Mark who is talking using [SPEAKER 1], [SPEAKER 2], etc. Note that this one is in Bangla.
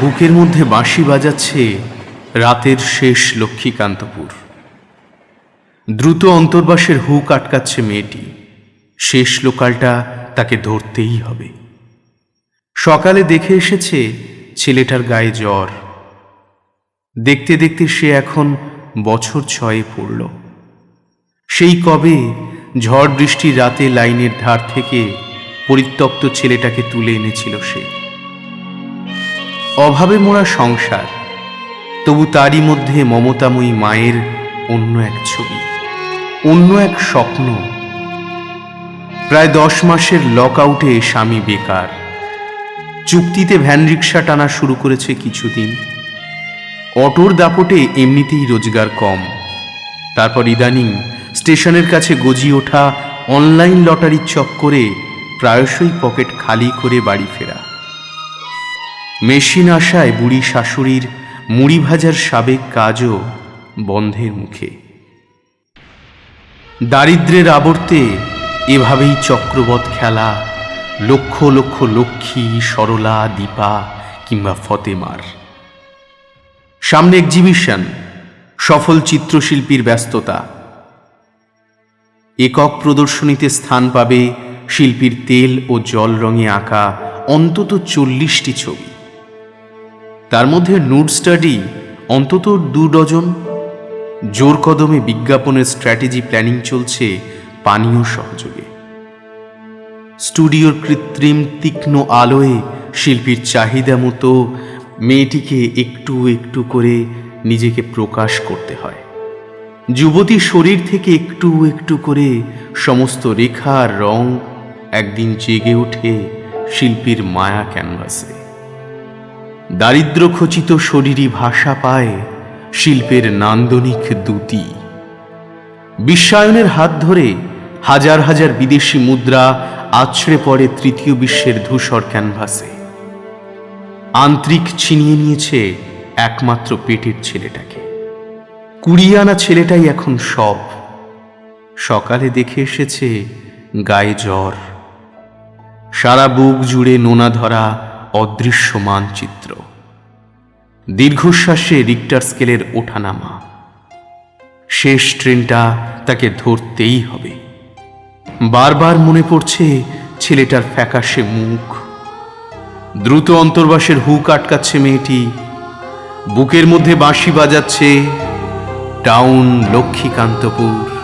[SPEAKER 1] বুকের মধ্যে বাঁশি বাজাচ্ছে রাতের শেষ লক্ষ্মীকান্তপুর। দ্রুত অন্তর্বাসের হুক আটকাচ্ছে মেয়েটি। শেষ লোকালটা তাকে ধরতেই হবে। সকালে দেখে এসেছে ছেলেটার গায়ে জ্বর। দেখতে দেখতে সে এখন বছর ছয়ে পড়ল। সেই কবে ঝড় বৃষ্টি রাতে লাইনের ধার থেকে পরিত্যক্ত ছেলেটাকে তুলে এনেছিল সে। অভাবে মোড়া সংসার, তবু তারই মধ্যে মমতাময়ী মায়ের অন্য এক ছবি, অন্য এক স্বপ্ন। প্রায় দশ মাসের লক আউটে স্বামী বেকার। চুক্তিতে ভ্যান রিক্সা টানা শুরু করেছে কিছুদিন। অটোর দাপটে এমনিতেই রোজগার কম। তারপর ইদানিং স্টেশনের কাছে গজি ওঠা অনলাইন লটারির চক্করে প্রায়শই পকেট খালি করে বাড়ি ফেরা। মেশিন আসায় বুড়ি শাশুড়ির মুড়ি ভাজার সাবেক কাজও বন্ধের মুখে। দারিদ্রের আবর্তে এভাবেই চক্রবৎ খেলা, লক্ষ লক্ষ লক্ষ্মী, সরলা, দীপা কিংবা ফতেমার। সামনে এক্সিবিশন সফল চিত্রশিল্পীর ব্যস্ততা। একক প্রদর্শনীতে স্থান পাবে শিল্পীর তেল ও জল রঙে আঁকা অন্তত চল্লিশটি ছবি। তার মধ্যে নুড স্টাডি অন্তত দু ডজন। জোর কদমে বিজ্ঞাপনের স্ট্র্যাটেজি প্ল্যানিং চলছে পানীয় সহযোগে। স্টুডিওর কৃত্রিম তীক্ষ্ণ আলোয় শিল্পীর চাহিদা মতো মেয়েটিকে একটু একটু করে নিজেকে প্রকাশ করতে হয়। যুবতী শরীর থেকে একটু একটু করে সমস্ত রেখা রং একদিন জেগে ওঠে শিল্পীর মায়া ক্যানভাসে। দারিদ্র খচিত শরীরই ভাষা পায় শিল্পের নান্দনিক দ্যুতি। বিশ্বায়নের হাত ধরে হাজার হাজার বিদেশি মুদ্রা আছড়ে পড়ে তৃতীয় বিশ্বের ধূসর ক্যানভাসে। আন্তরিক ছিনিয়ে নিয়েছে একমাত্র পেটের ছেলেটাকে। কুড়িয়ে আনা ছেলেটাই এখন সব। সকালে দেখে এসেছে গায়ে জ্বর। সারা বুক জুড়ে নোনা ধরা অদৃশ্য মানচিত্র দীর্ঘশ্বাসে রিক্টার স্কেলের ওঠানামা। শেষ ট্রেনটা তাকে ধরতেই হবে। বারবার মনে পড়ছে ছেলেটার ফ্যাকাশে মুখ। দ্রুত অন্তর্বাসের হুক আটকাচ্ছে মেয়েটি। বুকের মধ্যে বাঁশি বাজাচ্ছে টাউন লক্ষ্মীকান্তপুর।